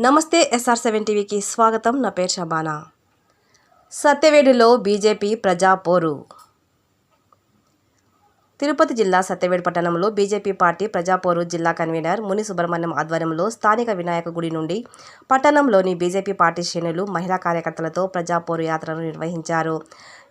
నమస్తే SR seven టీవీకి స్వాగతం. నా పేరు షబానా. సత్యవేడులో బీజేపీ ప్రజాపోరు తిరుపతి జిల్లా సత్యవేడు పట్టణంలో బీజేపీ పార్టీ ప్రజాపోరు జిల్లా కన్వీనర్ ముని సుబ్రహ్మణ్యం ఆధ్వర్యంలో స్థానిక వినాయక గుడి నుండి పట్టణంలోని బీజేపీ పార్టీ శ్రేణులు మహిళా కార్యకర్తలతో ప్రజాపోరు యాత్రను నిర్వహించారు.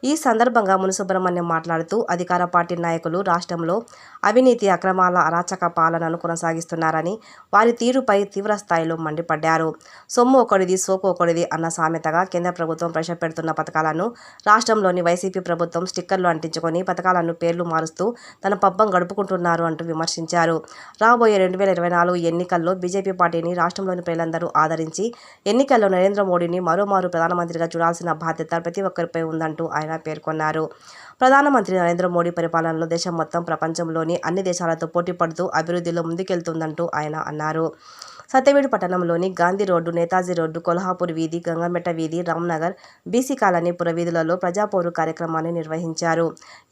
ఈ సందర్భంగా మునిసుబ్రహ్మణ్యం మాట్లాడుతూ అధికార పార్టీ నాయకులు రాష్ట్రంలో అవినీతి అక్రమాల అరాచక పాలనను కొనసాగిస్తున్నారని వారి తీరుపై తీవ్ర స్థాయిలో మండిపడ్డారు. సొమ్ము ఒకడిది సోకు ఒకడిది అన్న సామెతగా కేంద్ర ప్రభుత్వం ప్రవేశపెడుతున్న పథకాలను రాష్ట్రంలోని వైసీపీ ప్రభుత్వం స్టిక్కర్లు అంటించుకొని పథకాలను పేర్లు మారుస్తూ తన పబ్బం గడుపుకుంటున్నారు అంటూ విమర్శించారు. రాబోయే రెండు వేల ఇరవై నాలుగు ఎన్నికల్లో బీజేపీ పార్టీని రాష్ట్రంలోని ప్రజలందరూ ఆదరించి ఎన్నికల్లో నరేంద్ర మోడీని మరోమారు ప్రధానమంత్రిగా చూడాల్సిన బాధ్యత ప్రతి ఒక్కరిపై ఉందంటూ ఆయన పేర్కొన్నారు. ప్రధానమంత్రి నరేంద్ర మోడీ పరిపాలనలో దేశం మొత్తం ప్రపంచంలోని అన్ని దేశాలతో పోటీ పడుతూ అభివృద్ధిలో ముందుకెళ్తుందంటూ ఆయన అన్నారు. సత్యవేడు పట్టణంలోని గాంధీ రోడ్డు నేతాజీ రోడ్డు కొల్హాపూర్ వీధి గంగమెట్ట వీధి రామ్నగర్ బీసీ కాలనీ పురవీధులలో ప్రజాపోరు కార్యక్రమాన్ని నిర్వహించారు.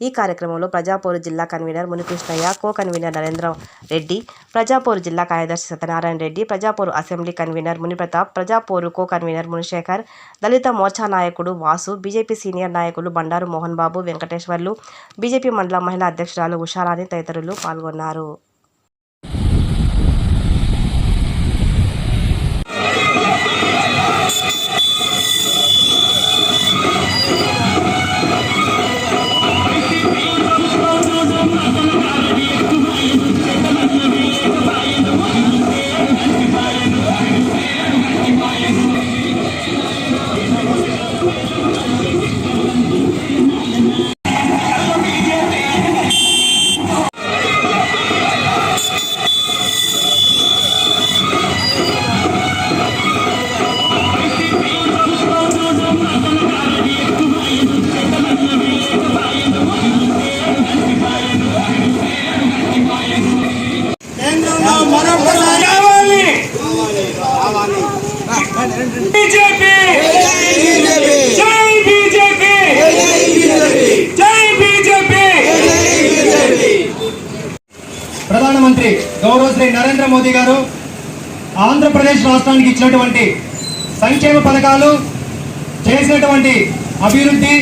ఈ కార్యక్రమంలో ప్రజాపోరు జిల్లా convener Munikrishnaiah co convener Narendra Reddy Prajaporu జిల్లా కార్యదర్శి Satyanarayana Reddy Prajaporu assembly convener Muniprathap Prajaporu co convener Munishekar Dalit Morcha నాయకుడు వాసు బీజేపీ సీనియర్ నాయకులు బండారు మోహన్ బాబు వెంకటేశ్వర్లు బీజేపీ మండల మహిళా అధ్యక్షురాలు ఉషారాణి తదితరులు పాల్గొన్నారు. గౌరవ శ్రీ నరేంద్ర మోదీ గారు ఆంధ్రప్రదేశ్ రాష్ట్రానికి ఇచ్చినటువంటి సంక్షేమ పథకాలు చేసినటువంటి అభివృద్ధి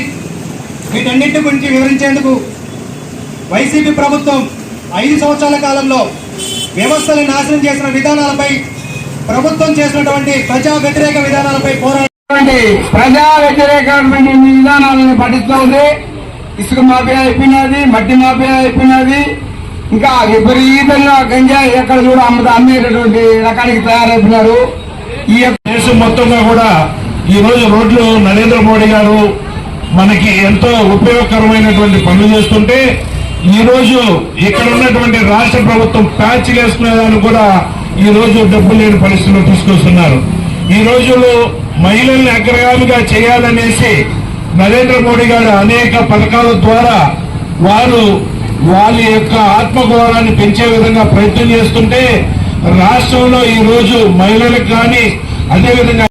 వీటన్నింటి గురించి వివరించేందుకు వైసీపీ ప్రభుత్వం ఐదు సంవత్సరాల కాలంలో వ్యవస్థను నాశనం చేసిన విధానాలపై ప్రభుత్వం చేసినటువంటి ప్రజా వ్యతిరేక విధానాలపై పోరాటం ప్రజా వ్యతిరేకమైన విధానాలను పట్టిస్తుంది ఇసుక మాఫియా అయిపోయినది మట్టి మాఫియా అయిపోయినది ఇంకా విపరీతంగా గంజాయి ఎక్కడ చూడ అమ్మ అమ్మేటటువంటి రకానికి తయారవుతున్నారు ఈ యొక్క దేశం మొత్తంగా కూడా ఈ రోజు రోడ్లు నరేంద్ర మోడీ గారు మనకి ఎంతో ఉపయోగకరమైనటువంటి పనులు చేస్తుంటే ఈ రోజు ఇక్కడ ఉన్నటువంటి రాష్ట్ర ప్రభుత్వం ప్యాచ్ వేసుకునేదాన్ని కూడా ఈ రోజు డబ్బులు లేని పరిస్థితుల్లో తీసుకొస్తున్నారు. ఈ రోజుల్లో మహిళల్ని అగ్రగామిగా చేయాలనేసి నరేంద్ర మోడీ గారు అనేక పథకాల ద్వారా వారు వాళ్ళ యొక్క ఆత్మగౌరవాన్ని పెంచే విధంగా ప్రయత్నం చేస్తుంటే రాష్ట్రంలో ఈ రోజు మహిళలకు కానీ అదేవిధంగా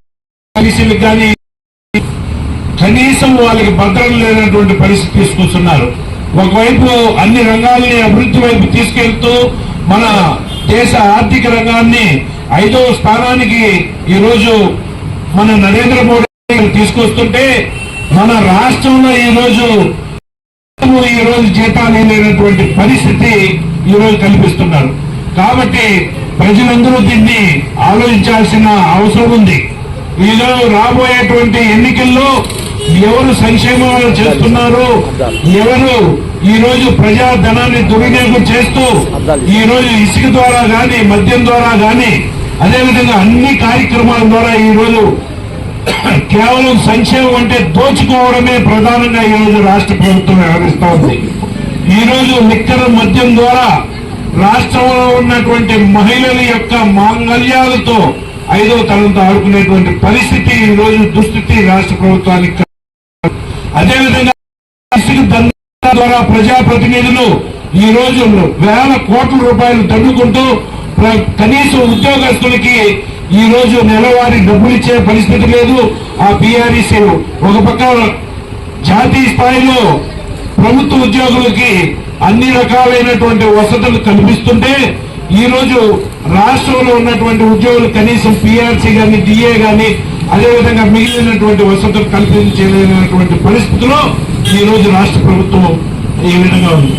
పోలీసులకు కానీ కనీసం వాళ్ళకి భద్రత లేనటువంటి పరిస్థితి తీసుకొస్తున్నారు. ఒకవైపు అన్ని రంగాల్ని అభివృద్ధి వైపు తీసుకెళ్తూ మన దేశ ఆర్థిక రంగాన్ని ఐదవ స్థానానికి ఈ రోజు మన నరేంద్ర మోడీ తీసుకొస్తుంటే మన రాష్ట్రంలో ఈ రోజు ఈ రోజు జీతాలు లేనటువంటి పరిస్థితి ఈ రోజు కల్పిస్తున్నారు కాబట్టి ప్రజలందరూ దీన్ని ఆలోచించాల్సిన అవసరం ఉంది. ఈరోజు రాబోయేటువంటి ఎన్నికల్లో ఎవరు సంక్షేమాలు చేస్తున్నారు ఎవరు ఈ రోజు ప్రజా ధనాన్ని దుర్వినియోగం చేస్తూ ఈ రోజు ఇసుక ద్వారా గాని మద్యం ద్వారా గాని అదేవిధంగా అన్ని కార్యక్రమాల ద్వారా ఈ రోజు కేవలం సంక్షేమం అంటే దోచుకోవడమే ప్రధానంగా ఈ రోజు రాష్ట్ర ప్రభుత్వం వ్యవహరిస్తూ ఉంది. ఈ రోజు లిక్కర్ మద్యం ద్వారా రాష్ట్రంలో ఉన్నటువంటి మహిళల యొక్క మాంగల్యాలతో ఐదో తరంతో ఆడుకునేటువంటి పరిస్థితి ఈ రోజు దుస్థితి రాష్ట్ర ప్రభుత్వానికి అదేవిధంగా ద్వారా ప్రజాప్రతినిధులు ఈ రోజు వేల కోట్ల రూపాయలు దండుకుంటూ కనీసం ఉద్యోగస్తులకి ఈ రోజు నెలవారీ డబ్బులు ఇచ్చే పరిస్థితి లేదు ఆ పిఆర్ఈసీ ఒక పక్క జాతీయ స్థాయిలో ప్రభుత్వ ఉద్యోగులకి అన్ని రకాలైనటువంటి వసతులు కల్పిస్తుంటే ఈ రోజు రాష్ట్రంలో ఉన్నటువంటి ఉద్యోగులు కనీసం పిఆర్సీ కానీ డిఏ కానీ అదేవిధంగా మిగిలినటువంటి వసతులు కల్పించలేనటువంటి పరిస్థితిలో ఈ రోజు రాష్ట్ర ప్రభుత్వం ఈ విధంగా ఉంది.